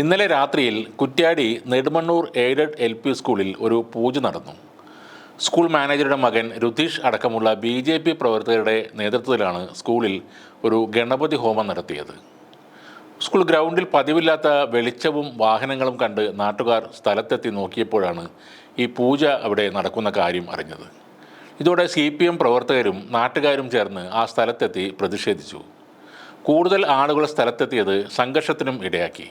ഇന്നലെ രാത്രിയിൽ Kuttiadi Nedumannur aided L P സ്കൂളിൽ ഒരു പൂജ നടന്നു. സ്കൂൾ മാനേജറുടെ മകൻ രുതീഷ് അടക്കമുള്ള ബി ജെ പി പ്രവർത്തകരുടെ നേതൃത്വത്തിലാണ് സ്കൂളിൽ ഒരു ഗണപതി ഹോമം നടത്തിയത്. സ്കൂൾ ഗ്രൗണ്ടിൽ പതിവില്ലാത്ത വെളിച്ചവും വാഹനങ്ങളും കണ്ട് നാട്ടുകാർ സ്ഥലത്തെത്തി നോക്കിയപ്പോഴാണ് ഈ പൂജ അവിടെ നടക്കുന്ന കാര്യം അറിഞ്ഞത്. ഇതോടെ സി പി എം പ്രവർത്തകരും നാട്ടുകാരും ചേർന്ന് ആ സ്ഥലത്തെത്തി പ്രതിഷേധിച്ചു. കൂടുതൽ ആളുകൾ സ്ഥലത്തെത്തിയത് സംഘർഷത്തിനും ഇടയാക്കി.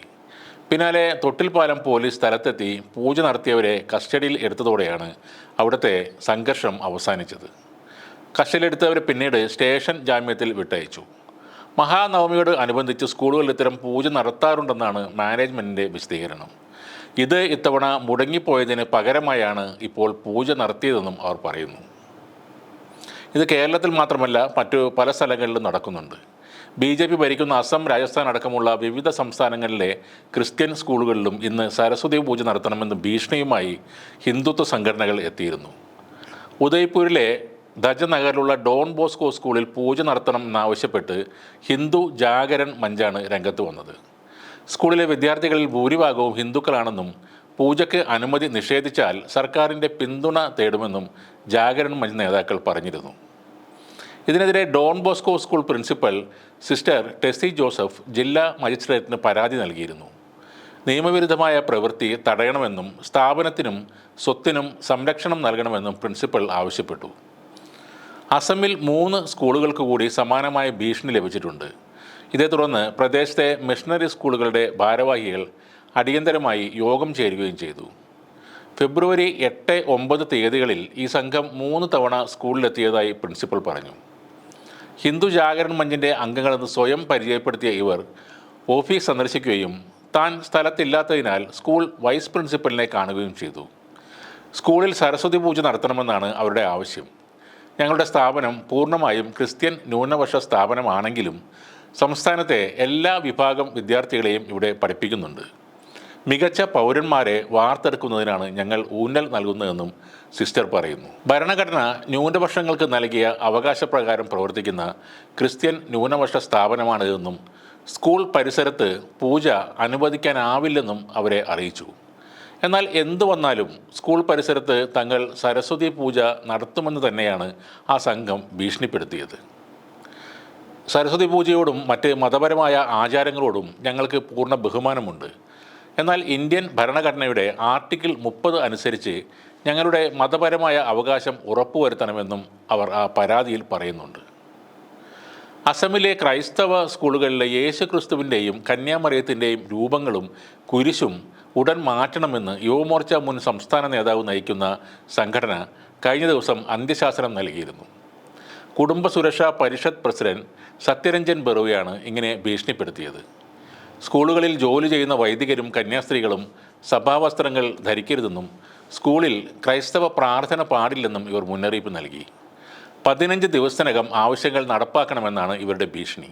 പിന്നാലെ തൊട്ടിൽപ്പാലം പോലീസ് സ്ഥലത്തെത്തി പൂജ നടത്തിയവരെ കസ്റ്റഡിയിൽ എടുത്തതോടെയാണ് അവിടുത്തെ സംഘർഷം അവസാനിച്ചത്. കസ്റ്റഡിയിലെടുത്തവരെ പിന്നീട് സ്റ്റേഷൻ ജാമ്യത്തിൽ വിട്ടയച്ചു. മഹാനവമിയോട് അനുബന്ധിച്ച് സ്കൂളുകളിൽ ഇത്തരം പൂജ നടത്താറുണ്ടെന്നാണ് മാനേജ്മെന്റിന്റെ വിശദീകരണം. ഇത് ഇത്തവണ മുടങ്ങിപ്പോയതിന് പകരമായാണ് ഇപ്പോൾ പൂജ നടത്തിയതെന്നും അവർ പറയുന്നു. ഇത് കേരളത്തിൽ മാത്രമല്ല മറ്റു പല സ്ഥലങ്ങളിലും നടക്കുന്നുണ്ട്. ബി ജെ പി ഭരിക്കുന്ന അസം രാജസ്ഥാൻ അടക്കമുള്ള വിവിധ സംസ്ഥാനങ്ങളിലെ ക്രിസ്ത്യൻ സ്കൂളുകളിലും ഇന്ന് സരസ്വതി പൂജ നടത്തണമെന്ന് ഭീഷണിയുമായി ഹിന്ദുത്വ സംഘടനകൾ എത്തിയിരുന്നു. ഉദയ്പൂരിലെ ധജനഗറിലുള്ള ഡോൺ ബോസ്കോ സ്കൂളിൽ പൂജ നടത്തണം എന്നാവശ്യപ്പെട്ട് ഹിന്ദു ജാഗരൺ മഞ്ചാണ് രംഗത്ത് വന്നത്. സ്കൂളിലെ വിദ്യാർത്ഥികളിൽ ഭൂരിഭാഗവും ഹിന്ദുക്കളാണെന്നും പൂജയ്ക്ക് അനുമതി നിഷേധിച്ചാൽ സർക്കാരിന്റെ പിന്തുണ തേടുമെന്നും ജാഗരൺ മഞ്ച് നേതാക്കൾ പറഞ്ഞിരുന്നു. ഇതിനെതിരെ Don Bosco school principal sister Tessy Joseph ജില്ലാ മജിസ്ട്രേറ്റിന് പരാതി നൽകിയിരുന്നു. നിയമവിരുദ്ധമായ പ്രവൃത്തി തടയണമെന്നും സ്ഥാപനത്തിനും സ്വത്തിനും സംരക്ഷണം നൽകണമെന്നും പ്രിൻസിപ്പൽ ആവശ്യപ്പെട്ടു. അസമിൽ മൂന്ന് സ്കൂളുകൾക്ക് കൂടി സമാനമായ ഭീഷണി ലഭിച്ചിട്ടുണ്ട്. ഇതേ തുടർന്ന് പ്രദേശത്തെ മിഷണറി സ്കൂളുകളുടെ ഭാരവാഹികൾ അടിയന്തരമായി യോഗം ചേരുകയും ചെയ്തു. ഫെബ്രുവരി എട്ട് ഒമ്പത് തീയതികളിൽ ഈ സംഘം മൂന്ന് തവണ സ്കൂളിലെത്തിയതായി പ്രിൻസിപ്പൽ പറഞ്ഞു. ഹിന്ദു ജാഗരൺ മഞ്ചിന്റെ അംഗങ്ങളെന്ന് സ്വയം പരിചയപ്പെടുത്തിയ ഇവർ ഓഫീസ് സന്ദർശിക്കുകയും താൻ സ്ഥലത്തില്ലാത്തതിനാൽ സ്കൂൾ വൈസ് പ്രിൻസിപ്പലിനെ കാണുകയും ചെയ്തു. സ്കൂളിൽ സരസ്വതി പൂജ നടത്തണമെന്നാണ് അവരുടെ ആവശ്യം. ഞങ്ങളുടെ സ്ഥാപനം പൂർണമായും ക്രിസ്ത്യൻ ന്യൂനപക്ഷ സ്ഥാപനമാണെങ്കിലും സംസ്ഥാനത്തെ എല്ലാ വിഭാഗം വിദ്യാർത്ഥികളെയും ഇവിടെ പഠിപ്പിക്കുന്നുണ്ട്. മികച്ച പൗരന്മാരെ വാർത്തെടുക്കുന്നതിനാണ് ഞങ്ങൾ ഊന്നൽ നൽകുന്നതെന്നും സിസ്റ്റർ പറയുന്നു. ഭരണഘടന ന്യൂനപക്ഷങ്ങൾക്ക് നൽകിയ അവകാശപ്രകാരം പ്രവർത്തിക്കുന്ന ക്രിസ്ത്യൻ ന്യൂനപക്ഷ സ്ഥാപനമാണ് ഇതെന്നും സ്കൂൾ പരിസരത്ത് പൂജ അനുവദിക്കാനാവില്ലെന്നും അവരെ അറിയിച്ചു. എന്നാൽ എന്തു വന്നാലും സ്കൂൾ പരിസരത്ത് തങ്ങൾ സരസ്വതി പൂജ നടത്തുമെന്ന് തന്നെയാണ് ആ സംഘം ഭീഷണിപ്പെടുത്തിയത്. സരസ്വതി പൂജയോടും മറ്റ് മതപരമായ ആചാരങ്ങളോടും ഞങ്ങൾക്ക് പൂർണ ബഹുമാനമുണ്ട്. എന്നാൽ ഇന്ത്യൻ ഭരണഘടനയുടെ ആർട്ടിക്കിൾ മുപ്പത് അനുസരിച്ച് ഞങ്ങളുടെ മതപരമായ അവകാശം ഉറപ്പുവരുത്തണമെന്നും അവർ ആ പരാതിയിൽ പറയുന്നുണ്ട്. അസമിലെ ക്രൈസ്തവ സ്കൂളുകളിലെ യേശു ക്രിസ്തുവിന്റെയും കന്യാമറിയത്തിന്റെയും രൂപങ്ങളും കുരിശും ഉടൻ മാറ്റണമെന്ന് യുവമോർച്ച മുൻ സംസ്ഥാന നേതാവ് നയിക്കുന്ന സംഘടന കഴിഞ്ഞ ദിവസം അന്ത്യശാസനം നൽകിയിരുന്നു. കുടുംബ സുരക്ഷാ പരിഷത്ത് പ്രസിഡന്റ് സത്യരഞ്ജൻ ബെറുവയാണ് ഇങ്ങനെ ഭീഷണിപ്പെടുത്തിയത്. സ്കൂളുകളിൽ ജോലി ചെയ്യുന്ന വൈദികരും കന്യാസ്ത്രീകളും സഭാവസ്ത്രങ്ങൾ ധരിക്കരുതെന്നും സ്കൂളിൽ ക്രൈസ്തവ പ്രാർത്ഥന പാടില്ലെന്നും ഇവർ മുന്നറിയിപ്പ് നൽകി. പതിനഞ്ച് ദിവസത്തിനകം ആവശ്യങ്ങൾ നടപ്പാക്കണമെന്നാണ് ഇവരുടെ ഭീഷണി.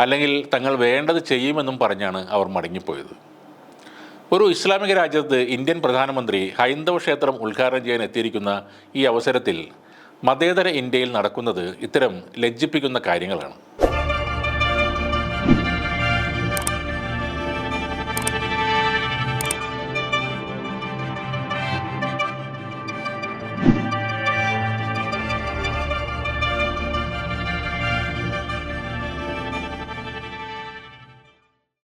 അല്ലെങ്കിൽ തങ്ങൾ വേണ്ടത് ചെയ്യുമെന്നും പറഞ്ഞാണ് അവർ മടങ്ങിപ്പോയത്. ഒരു ഇസ്ലാമിക രാജ്യത്ത് ഇന്ത്യൻ പ്രധാനമന്ത്രി ഹൈന്ദവ ക്ഷേത്രം ഉദ്ഘാടനം ചെയ്യാൻ എത്തിയിരിക്കുന്ന ഈ അവസരത്തിൽ മതേതര ഇന്ത്യയിൽ നടക്കുന്നത് ഇത്തരം ലജ്ജിപ്പിക്കുന്ന കാര്യങ്ങളാണ്.